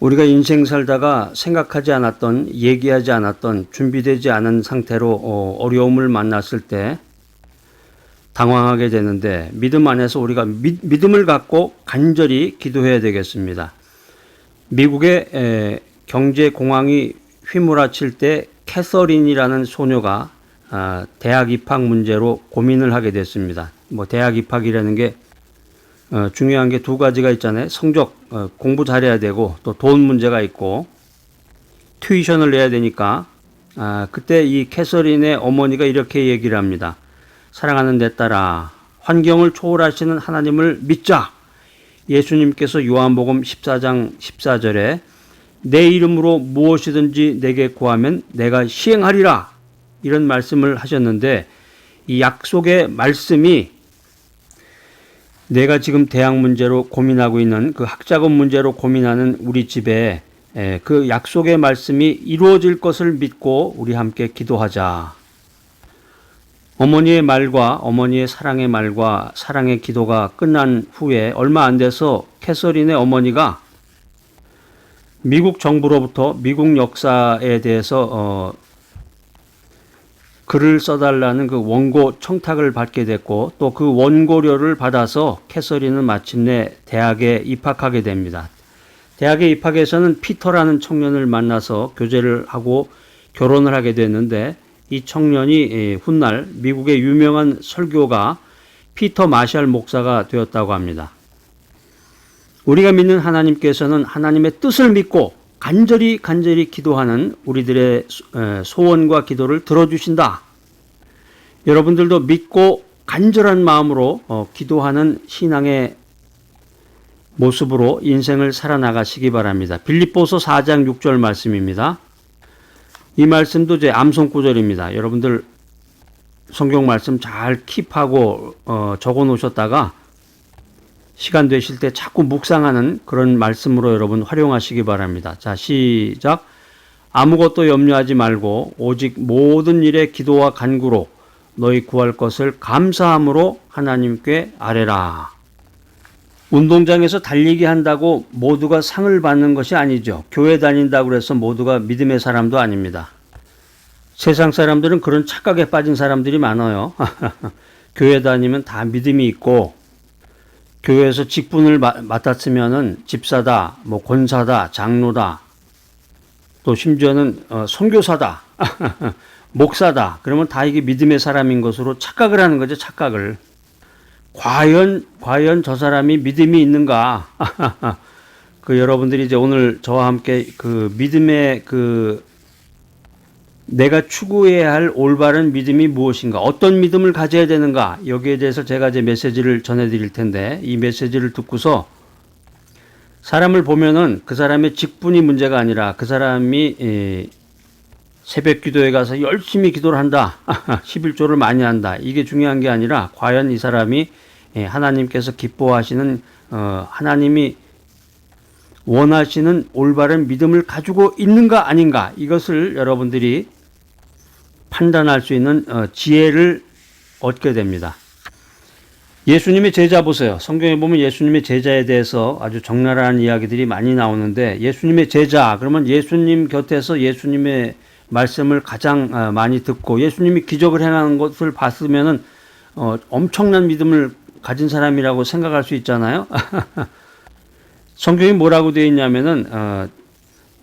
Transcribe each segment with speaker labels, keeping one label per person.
Speaker 1: 우리가 인생 살다가 생각하지 않았던, 얘기하지 않았던, 준비되지 않은 상태로 어, 어려움을 만났을 때 당황하게 되는데 믿음 안에서 우리가 믿, 믿음을 갖고 간절히 기도해야 되겠습니다. 미국의 에, 경제 공황이 휘몰아칠 때 캐서린이라는 소녀가 아, 대학 입학 문제로 고민을 하게 됐습니다. 뭐 대학 입학이라는 게 어, 중요한 게 두 가지가 있잖아요. 성적 어, 공부 잘해야 되고 또 돈 문제가 있고 튜이션을 내야 되니까 아, 그때 이 캐서린의 어머니가 이렇게 얘기를 합니다. 사랑하는 내 딸아, 환경을 초월하시는 하나님을 믿자. 예수님께서 요한복음 14장 14절에 내 이름으로 무엇이든지 내게 구하면 내가 시행하리라. 이런 말씀을 하셨는데 이 약속의 말씀이 내가 지금 대학 문제로 고민하고 있는 그 학자금 문제로 고민하는 우리 집에 에, 그 약속의 말씀이 이루어질 것을 믿고 우리 함께 기도하자. 어머니의 말과 어머니의 사랑의 말과 사랑의 기도가 끝난 후에 얼마 안 돼서 캐서린의 어머니가 미국 정부로부터 미국 역사에 대해서 어, 글을 써달라는 그 원고 청탁을 받게 됐고 또 그 원고료를 받아서 캐서린은 마침내 대학에 입학하게 됩니다. 대학에 입학해서는 피터라는 청년을 만나서 교제를 하고 결혼을 하게 됐는데 이 청년이 훗날 미국의 유명한 설교가 피터 마샬 목사가 되었다고 합니다. 우리가 믿는 하나님께서는 하나님의 뜻을 믿고 간절히 간절히 기도하는 우리들의 소원과 기도를 들어주신다. 여러분들도 믿고 간절한 마음으로 어, 기도하는 신앙의 모습으로 인생을 살아나가시기 바랍니다. 빌립보서 4장 6절 말씀입니다. 이 말씀도 제 암송 구절입니다. 여러분들 성경 말씀 잘 킵하고 어, 적어 놓으셨다가 시간 되실 때 자꾸 묵상하는 그런 말씀으로 여러분 활용하시기 바랍니다. 자, 시작. 아무것도 염려하지 말고 오직 모든 일에 기도와 간구로 너희 구할 것을 감사함으로 하나님께 아뢰라. 운동장에서 달리기 한다고 모두가 상을 받는 것이 아니죠. 교회 다닌다고 해서 모두가 믿음의 사람도 아닙니다. 세상 사람들은 그런 착각에 빠진 사람들이 많아요. 교회 다니면 다 믿음이 있고 교회에서 직분을 맡았으면은 집사다, 뭐 권사다, 장로다, 또 심지어는 어, 선교사다, 목사다. 그러면 다 이게 믿음의 사람인 것으로 착각을 하는 거죠. 착각을. 과연 과연 저 사람이 믿음이 있는가? 그 여러분들이 이제 오늘 저와 함께 그 믿음의 그 내가 추구해야 할 올바른 믿음이 무엇인가? 어떤 믿음을 가져야 되는가? 여기에 대해서 제가 이제 메시지를 전해 드릴 텐데 이 메시지를 듣고서 사람을 보면은 그 사람의 직분이 문제가 아니라 그 사람이 새벽 기도에 가서 열심히 기도를 한다. 11조를 많이 한다. 이게 중요한 게 아니라 과연 이 사람이 하나님께서 기뻐하시는 어, 하나님이 원하시는 올바른 믿음을 가지고 있는가 아닌가 이것을 여러분들이 판단할 수 있는 어, 지혜를 얻게 됩니다. 예수님의 제자 보세요. 성경에 보면 예수님의 제자에 대해서 아주 적나라한 이야기들이 많이 나오는데 예수님의 제자 그러면 예수님 곁에서 예수님의 말씀을 가장 어, 많이 듣고 예수님이 기적을 행하는 것을 봤으면은 어, 엄청난 믿음을 가진 사람이라고 생각할 수 있잖아요. 성경이 뭐라고 되어 있냐면은 어,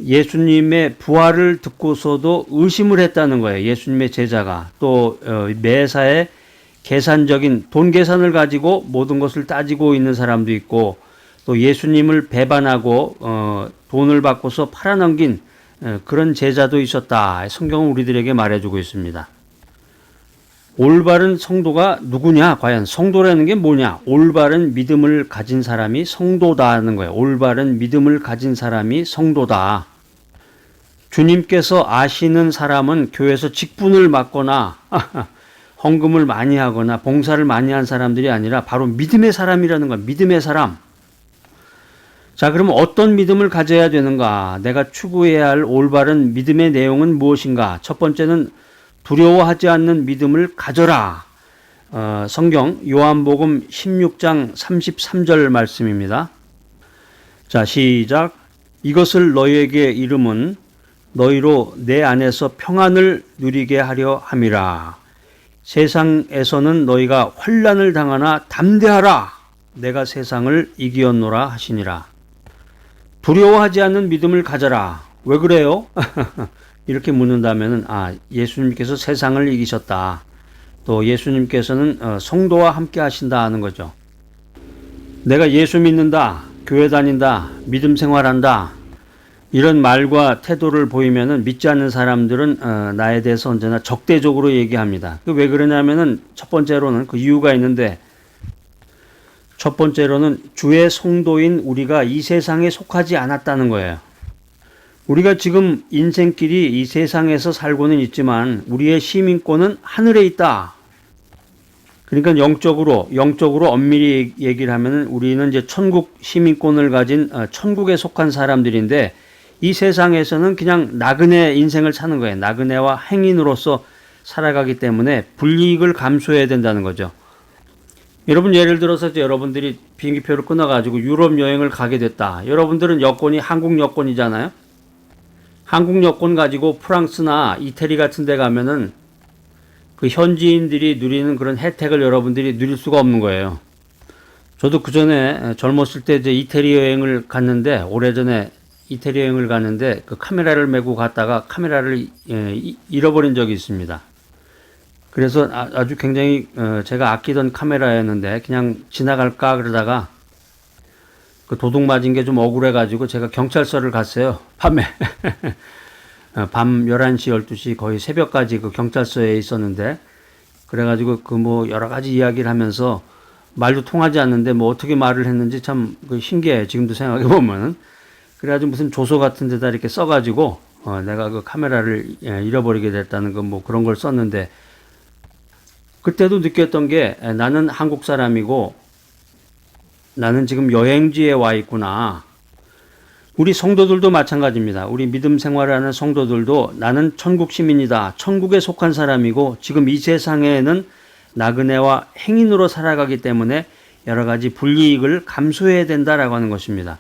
Speaker 1: 예수님의 부활을 듣고서도 의심을 했다는 거예요. 예수님의 제자가 또 어, 매사에 계산적인 돈 계산을 가지고 모든 것을 따지고 있는 사람도 있고 또 예수님을 배반하고 어, 돈을 받고서 팔아넘긴 어, 그런 제자도 있었다. 성경은 우리들에게 말해주고 있습니다. 올바른 성도가 누구냐? 과연 성도라는 게 뭐냐? 올바른 믿음을 가진 사람이 성도다는 거예요. 올바른 믿음을 가진 사람이 성도다. 주님께서 아시는 사람은 교회에서 직분을 맡거나 헌금을 많이 하거나 봉사를 많이 한 사람들이 아니라 바로 믿음의 사람이라는 거야. 믿음의 사람. 자, 그러면 어떤 믿음을 가져야 되는가? 내가 추구해야 할 올바른 믿음의 내용은 무엇인가? 첫 번째는 두려워하지 않는 믿음을 가져라. 어, 성경 요한복음 16장 33절 말씀입니다. 자, 시작. 이것을 너희에게 이름은 너희로 내 안에서 평안을 누리게 하려 함이라. 세상에서는 너희가 환란을 당하나 담대하라. 내가 세상을 이기었노라 하시니라. 두려워하지 않는 믿음을 가져라. 왜 그래요? 이렇게 묻는다면은 아 예수님께서 세상을 이기셨다. 또 예수님께서는 어, 성도와 함께 하신다 하는 거죠. 내가 예수 믿는다, 교회 다닌다, 믿음 생활한다 이런 말과 태도를 보이면은 믿지 않는 사람들은 어, 나에 대해서 언제나 적대적으로 얘기합니다. 그 왜 그러냐면은 첫 번째로는 그 이유가 있는데 첫 번째로는 주의 성도인 우리가 이 세상에 속하지 않았다는 거예요. 우리가 지금 인생길이 이 세상에서 살고는 있지만 우리의 시민권은 하늘에 있다. 그러니까 영적으로 영적으로 엄밀히 얘기를 하면은 우리는 이제 천국 시민권을 가진 어, 천국에 속한 사람들인데 이 세상에서는 그냥 나그네 인생을 사는 거예요. 나그네와 행인으로서 살아가기 때문에 불이익을 감수해야 된다는 거죠. 여러분 예를 들어서 여러분들이 비행기표를 끊어가지고 유럽 여행을 가게 됐다. 여러분들은 여권이 한국 여권이잖아요. 한국 여권 가지고 프랑스나 이태리 같은 데 가면은 그 현지인들이 누리는 그런 혜택을 여러분들이 누릴 수가 없는 거예요. 저도 그 전에 젊었을 때 이제 이태리 여행을 갔는데 오래전에 이태리 여행을 갔는데 그 카메라를 메고 갔다가 카메라를 예, 잃어버린 적이 있습니다. 그래서 아, 아주 굉장히 어, 제가 아끼던 카메라였는데 그냥 지나갈까 그러다가 그 도둑 맞은 게 좀 억울해 가지고 제가 경찰서를 갔어요. 밤에. 어, 밤 11시, 12시 거의 새벽까지 그 경찰서에 있었는데 그래 가지고 그 뭐 여러 가지 이야기를 하면서 말도 통하지 않는데 뭐 어떻게 말을 했는지 참 그 신기해요. 지금도 생각해 보면은. 그래 가지고 무슨 조서 같은 데다 이렇게 써 가지고 어, 내가 그 카메라를 예, 잃어버리게 됐다는 거 뭐 그런 걸 썼는데 그때도 느꼈던 게 나는 한국 사람이고 나는 지금 여행지에 와 있구나. 우리 성도들도 마찬가지입니다. 우리 믿음 생활을 하는 성도들도 나는 천국 시민이다. 천국에 속한 사람이고 지금 이 세상에는 나그네와 행인으로 살아가기 때문에 여러 가지 불이익을 감수해야 된다라고 하는 것입니다.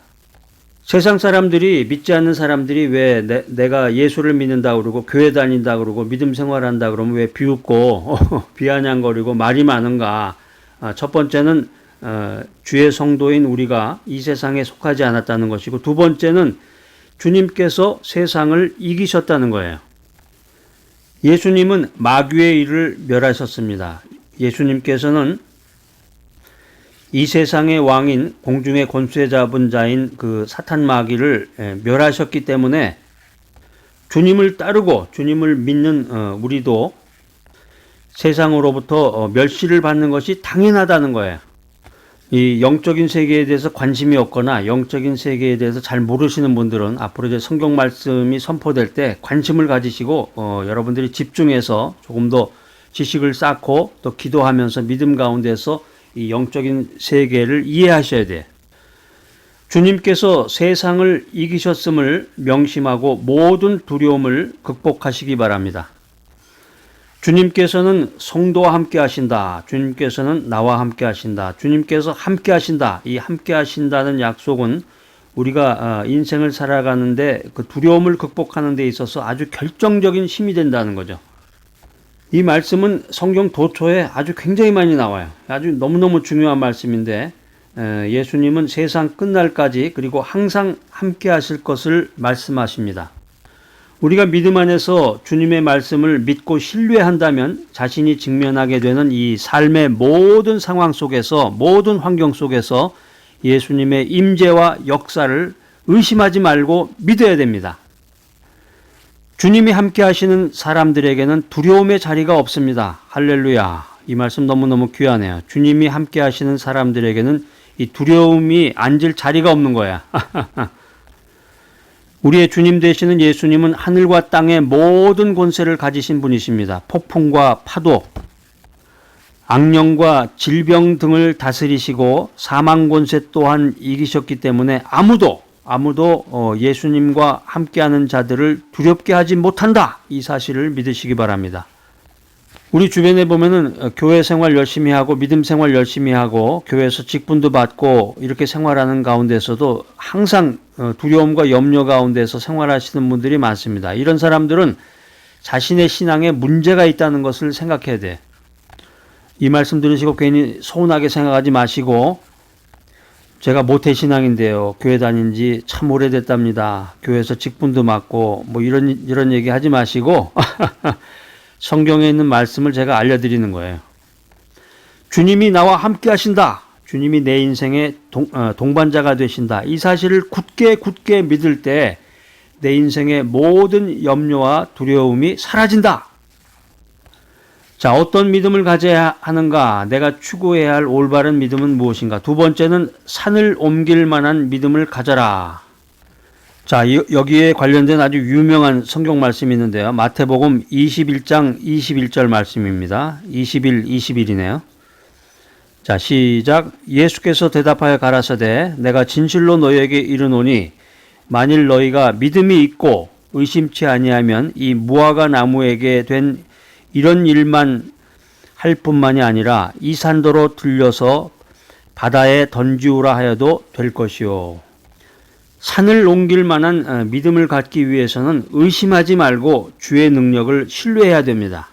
Speaker 1: 세상 사람들이 믿지 않는 사람들이 왜 내, 가 예수를 믿는다 그러고 교회 다닌다 그러고 믿음 생활한다 그러면 왜 비웃고 비아냥거리고 말이 많은가? 아, 첫 번째는 어, 주의 성도인 우리가 이 세상에 속하지 않았다는 것이고 두 번째는 주님께서 세상을 이기셨다는 거예요. 예수님은 마귀의 일을 멸하셨습니다. 예수님께서는 이 세상의 왕인 공중의 권세 잡은 자인 그 사탄 마귀를 예, 멸하셨기 때문에 주님을 따르고 주님을 믿는 어, 우리도 세상으로부터 어, 멸시를 받는 것이 당연하다는 거예요. 이 영적인 세계에 대해서 관심이 없거나 영적인 세계에 대해서 잘 모르시는 분들은 앞으로 이제 성경 말씀이 선포될 때 관심을 가지시고 어, 여러분들이 집중해서 조금 더 지식을 쌓고 또 기도하면서 믿음 가운데서 이 영적인 세계를 이해하셔야 돼. 주님께서 세상을 이기셨음을 명심하고 모든 두려움을 극복하시기 바랍니다. 주님께서는 성도와 함께 하신다. 주님께서는 나와 함께 하신다. 주님께서 함께 하신다. 이 함께 하신다는 약속은 우리가 아, 인생을 살아가는데 그 두려움을 극복하는 데 있어서 아주 결정적인 힘이 된다는 거죠. 이 말씀은 성경 도초에 아주 굉장히 많이 나와요. 아주 너무너무 중요한 말씀인데 예수님은 세상 끝날까지 그리고 항상 함께 하실 것을 말씀하십니다. 우리가 믿음 안에서 주님의 말씀을 믿고 신뢰한다면 자신이 직면하게 되는 이 삶의 모든 상황 속에서 모든 환경 속에서 예수님의 임재와 역사를 의심하지 말고 믿어야 됩니다. 주님이 함께 하시는 사람들에게는 두려움의 자리가 없습니다. 할렐루야. 이 말씀 너무너무 귀하네요. 주님이 함께 하시는 사람들에게는 이 두려움이 앉을 자리가 없는 거야. 우리의 주님 되시는 예수님은 하늘과 땅의 모든 권세를 가지신 분이십니다. 폭풍과 파도, 악령과 질병 등을 다스리시고 사망 권세 또한 이기셨기 때문에 아무도 아무도 어, 예수님과 함께하는 자들을 두렵게 하지 못한다. 이 사실을 믿으시기 바랍니다. 우리 주변에 보면은 어, 교회 생활 열심히 하고 믿음 생활 열심히 하고 교회에서 직분도 받고 이렇게 생활하는 가운데서도 항상 어, 두려움과 염려 가운데서 생활하시는 분들이 많습니다. 이런 사람들은 자신의 신앙에 문제가 있다는 것을 생각해야 돼. 이 말씀 들으시고 괜히 서운하게 생각하지 마시고 제가 모태 신앙인데요. 교회 다닌 지 참 오래됐답니다. 교회에서 직분도 맡고 뭐 이런 이런 얘기 하지 마시고 성경에 있는 말씀을 제가 알려드리는 거예요. 주님이 나와 함께 하신다. 주님이 내 인생의 동, 어, 동반자가 되신다. 이 사실을 굳게 굳게 믿을 때 내 인생의 모든 염려와 두려움이 사라진다. 자, 어떤 믿음을 가져야 하는가? 내가 추구해야 할 올바른 믿음은 무엇인가? 두 번째는 산을 옮길 만한 믿음을 가져라. 자, 여기에 관련된 아주 유명한 성경 말씀이 있는데요. 마태복음 21장 21절 말씀입니다. 21, 21이네요. 자, 시작. 예수께서 대답하여 가라사대 내가 진실로 너희에게 이르노니 만일 너희가 믿음이 있고 의심치 아니하면 이 무화과 나무에게 된 이런 일만 할 뿐만이 아니라 이 산도로 들려서 바다에 던지우라 하여도 될 것이요. 산을 옮길 만한 어, 믿음을 갖기 위해서는 의심하지 말고 주의 능력을 신뢰해야 됩니다.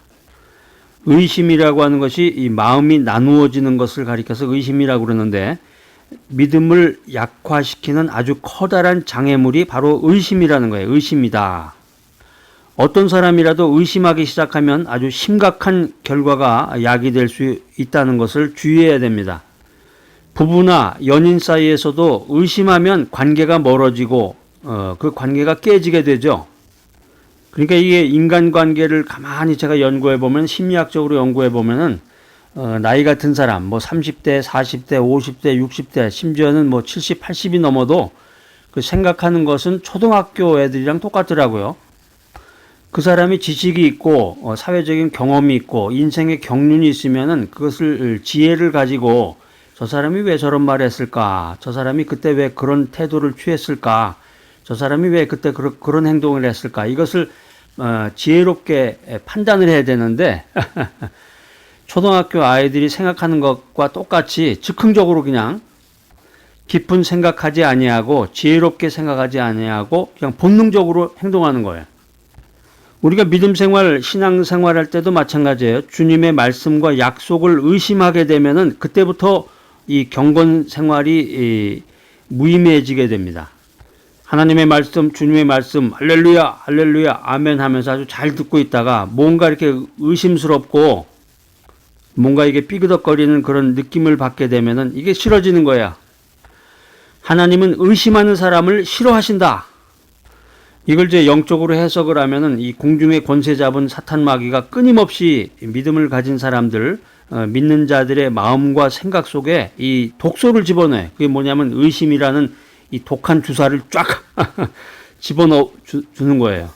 Speaker 1: 의심이라고 하는 것이 이 마음이 나누어지는 것을 가리켜서 의심이라고 그러는데 믿음을 약화시키는 아주 커다란 장애물이 바로 의심이라는 거예요. 의심이다. 어떤 사람이라도 의심하기 시작하면 아주 심각한 결과가 야기될 수 있다는 것을 주의해야 됩니다. 부부나 연인 사이에서도 의심하면 관계가 멀어지고 어, 그 관계가 깨지게 되죠. 그러니까 이게 인간관계를 가만히 제가 연구해 보면 심리학적으로 연구해 보면은 어, 나이 같은 사람 뭐 30대, 40대, 50대, 60대 심지어는 뭐 70, 80이 넘어도 그 생각하는 것은 초등학교 애들이랑 똑같더라고요. 그 사람이 지식이 있고 어, 사회적인 경험이 있고 인생의 경륜이 있으면은 그것을 지혜를 가지고 저 사람이 왜 저런 말을 했을까? 저 사람이 그때 왜 그런 태도를 취했을까? 저 사람이 왜 그때 그런, 그런 행동을 했을까? 이것을 어, 지혜롭게 판단을 해야 되는데 초등학교 아이들이 생각하는 것과 똑같이 즉흥적으로 그냥 깊은 생각하지 아니하고 지혜롭게 생각하지 아니하고 그냥 본능적으로 행동하는 거예요. 우리가 믿음 생활, 신앙 생활할 때도 마찬가지예요. 주님의 말씀과 약속을 의심하게 되면은 그때부터 이 경건 생활이 무의미해지게 됩니다. 하나님의 말씀, 주님의 말씀, 할렐루야, 할렐루야, 아멘 하면서 아주 잘 듣고 있다가 뭔가 이렇게 의심스럽고 뭔가 이게 삐그덕거리는 그런 느낌을 받게 되면은 이게 싫어지는 거야. 하나님은 의심하는 사람을 싫어하신다. 이걸 이제 영적으로 해석을 하면은 이 공중의 권세 잡은 사탄 마귀가 끊임없이 믿음을 가진 사람들, 어, 믿는 자들의 마음과 생각 속에 이 독소를 집어넣어요. 그게 뭐냐면 의심이라는 이 독한 주사를 쫙 집어넣어 주, 는 거예요.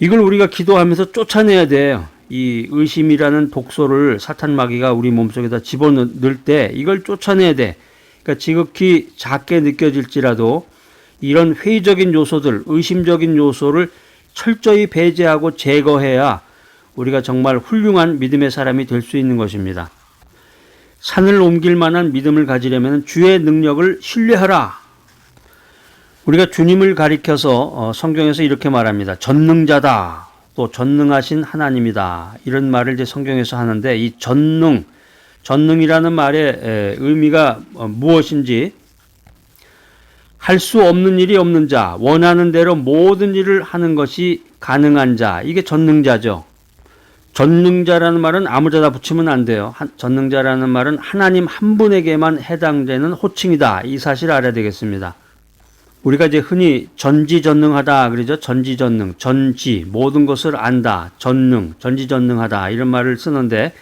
Speaker 1: 이걸 우리가 기도하면서 쫓아내야 돼요. 이 의심이라는 독소를 사탄 마귀가 우리 몸속에다 집어넣을 때 이걸 쫓아내야 돼. 그러니까 지극히 작게 느껴질지라도 이런 회의적인 요소들, 의심적인 요소를 철저히 배제하고 제거해야 우리가 정말 훌륭한 믿음의 사람이 될 수 있는 것입니다. 산을 옮길 만한 믿음을 가지려면 주의 능력을 신뢰하라. 우리가 주님을 가리켜서 어, 성경에서 이렇게 말합니다. 전능자다. 또 전능하신 하나님이다. 이런 말을 이제 성경에서 하는데 이 전능, 전능이라는 말의 의미가 어, 무엇인지 할 수 없는 일이 없는 자, 원하는 대로 모든 일을 하는 것이 가능한 자, 이게 전능자죠. 전능자라는 말은 아무데나 붙이면 안 돼요. 전능자라는 말은 하나님 한 분에게만 해당되는 호칭이다. 이 사실을 알아야 되겠습니다. 우리가 이제 흔히 전지전능하다 그러죠. 전지전능, 전지 모든 것을 안다, 전능, 전지전능하다 이런 말을 쓰는데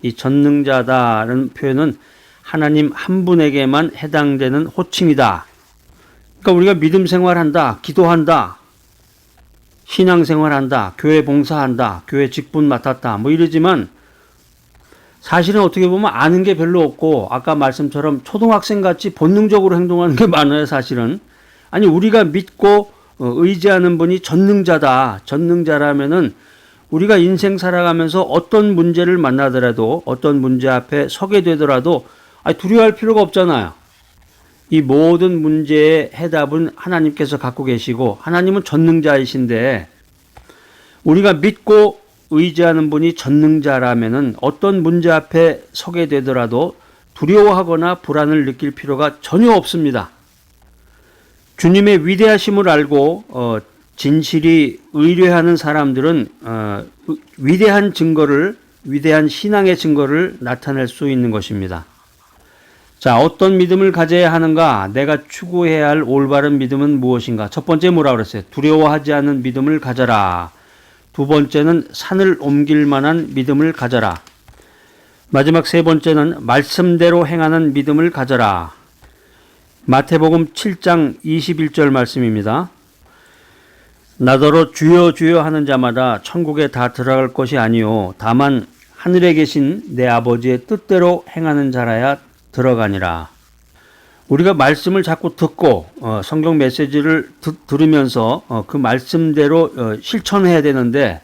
Speaker 1: 이 전능자다라는 표현은 하나님 한 분에게만 해당되는 호칭이다. 그러니까 우리가 믿음 생활한다, 기도한다, 신앙 생활한다, 교회 봉사한다, 교회 직분 맡았다, 뭐 이러지만 사실은 어떻게 보면 아는 게 별로 없고 아까 말씀처럼 초등학생 같이 본능적으로 행동하는 게 많아요, 사실은. 아니 우리가 믿고 어, 의지하는 분이 전능자다. 전능자라면은 우리가 인생 살아가면서 어떤 문제를 만나더라도 어떤 문제 앞에 서게 되더라도 두려워할 필요가 없잖아요. 이 모든 문제의 해답은 하나님께서 갖고 계시고 하나님은 전능자이신데 우리가 믿고 의지하는 분이 전능자라면은 어떤 문제 앞에 서게 되더라도 두려워하거나 불안을 느낄 필요가 전혀 없습니다. 주님의 위대하심을 알고 어, 진실이 의뢰하는 사람들은 어, 위대한 증거를 위대한 신앙의 증거를 나타낼 수 있는 것입니다. 자, 어떤 믿음을 가져야 하는가? 내가 추구해야 할 올바른 믿음은 무엇인가? 첫 번째 뭐라 그랬어요? 두려워하지 않는 믿음을 가져라. 두 번째는 산을 옮길 만한 믿음을 가져라. 마지막 세 번째는 말씀대로 행하는 믿음을 가져라. 마태복음 7장 21절 말씀입니다. 나더러 주여 주여 하는 자마다 천국에 다 들어갈 것이 아니요 다만 하늘에 계신 내 아버지의 뜻대로 행하는 자라야 들어가니라. 우리가 말씀을 자꾸 듣고 어, 성경 메시지를 듣, 들으면서 어, 그 말씀대로 어, 실천해야 되는데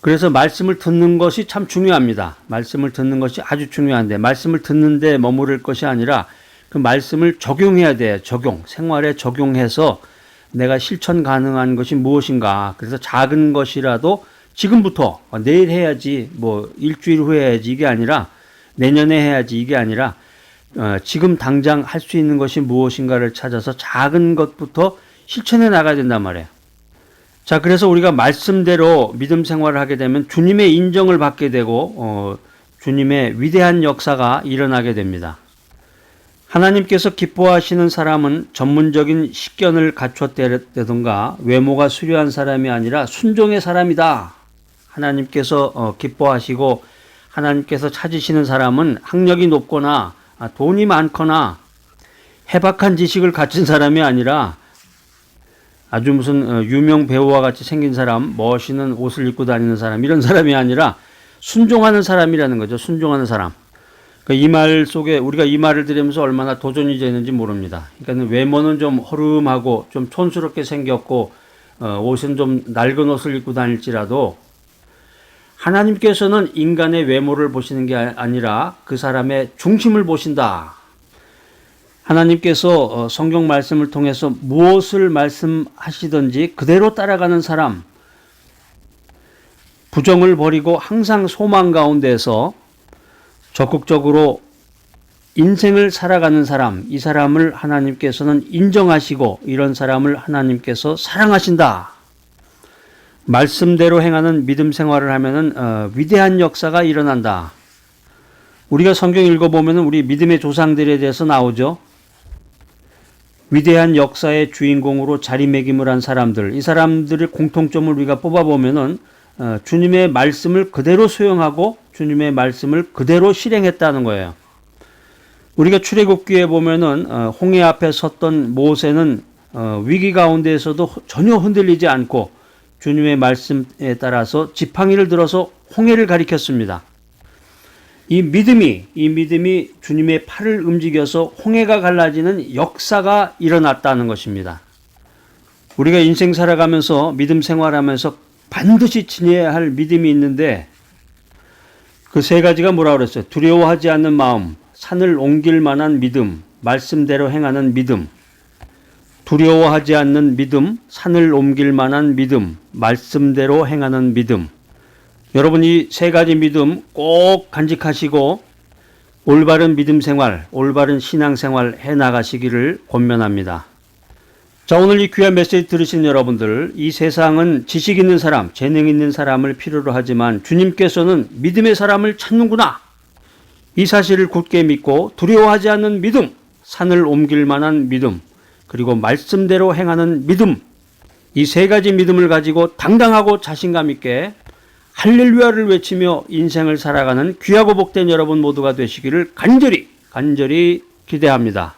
Speaker 1: 그래서 말씀을 듣는 것이 참 중요합니다. 말씀을 듣는 것이 아주 중요한데 말씀을 듣는데 머무를 것이 아니라 그 말씀을 적용해야 돼요. 적용 생활에 적용해서 내가 실천 가능한 것이 무엇인가. 그래서 작은 것이라도 지금부터 어, 내일 해야지 뭐 일주일 후에 해야지 이게 아니라 내년에 해야지 이게 아니라 어, 지금 당장 할 수 있는 것이 무엇인가를 찾아서 작은 것부터 실천해 나가야 된단 말이에요. 자, 그래서 우리가 말씀대로 믿음 생활을 하게 되면 주님의 인정을 받게 되고 어, 주님의 위대한 역사가 일어나게 됩니다. 하나님께서 기뻐하시는 사람은 전문적인 식견을 갖췄다든가 외모가 수려한 사람이 아니라 순종의 사람이다. 하나님께서 어, 기뻐하시고 하나님께서 찾으시는 사람은 학력이 높거나 아, 돈이 많거나 해박한 지식을 가진 사람이 아니라 아주 무슨 어, 유명 배우와 같이 생긴 사람, 멋있는 옷을 입고 다니는 사람 이런 사람이 아니라 순종하는 사람이라는 거죠. 순종하는 사람. 그러니까 이말 속에 우리가 이 말을 들으면서 얼마나 도전이 되는지 모릅니다. 그러니까 외모는 좀 허름하고 좀 촌스럽게 생겼고 어, 옷은 좀 낡은 옷을 입고 다닐지라도 하나님께서는 인간의 외모를 보시는 게 아니라 그 사람의 중심을 보신다. 하나님께서 어, 성경 말씀을 통해서 무엇을 말씀하시든지 그대로 따라가는 사람, 부정을 버리고 항상 소망 가운데서 적극적으로 인생을 살아가는 사람, 이 사람을 하나님께서는 인정하시고 이런 사람을 하나님께서 사랑하신다. 말씀대로 행하는 믿음 생활을 하면은 어, 위대한 역사가 일어난다. 우리가 성경 읽어보면 우리 믿음의 조상들에 대해서 나오죠. 위대한 역사의 주인공으로 자리매김을 한 사람들, 이 사람들의 공통점을 우리가 뽑아보면은 어, 주님의 말씀을 그대로 수용하고 주님의 말씀을 그대로 실행했다는 거예요. 우리가 출애굽기에 보면은 어, 홍해 앞에 섰던 모세는 어, 위기 가운데에서도 전혀 흔들리지 않고 주님의 말씀에 따라서 지팡이를 들어서 홍해를 가리켰습니다. 이 믿음이 이 믿음이 주님의 팔을 움직여서 홍해가 갈라지는 역사가 일어났다는 것입니다. 우리가 인생 살아가면서 믿음 생활하면서 반드시 지녀야 할 믿음이 있는데 그 세 가지가 뭐라 그랬어요? 두려워하지 않는 마음, 산을 옮길 만한 믿음, 말씀대로 행하는 믿음, 두려워하지 않는 믿음, 산을 옮길 만한 믿음, 말씀대로 행하는 믿음. 여러분 이 세 가지 믿음 꼭 간직하시고 올바른 믿음 생활, 올바른 신앙 생활 해 나가시기를 권면합니다. 자, 오늘 이 귀한 메시지 들으신 여러분들, 이 세상은 지식 있는 사람, 재능 있는 사람을 필요로 하지만 주님께서는 믿음의 사람을 찾는구나. 이 사실을 굳게 믿고 두려워하지 않는 믿음, 산을 옮길 만한 믿음, 그리고 말씀대로 행하는 믿음, 이 세 가지 믿음을 가지고 당당하고 자신감 있게 할렐루야를 외치며 인생을 살아가는 귀하고 복된 여러분 모두가 되시기를 간절히, 간절히 기대합니다.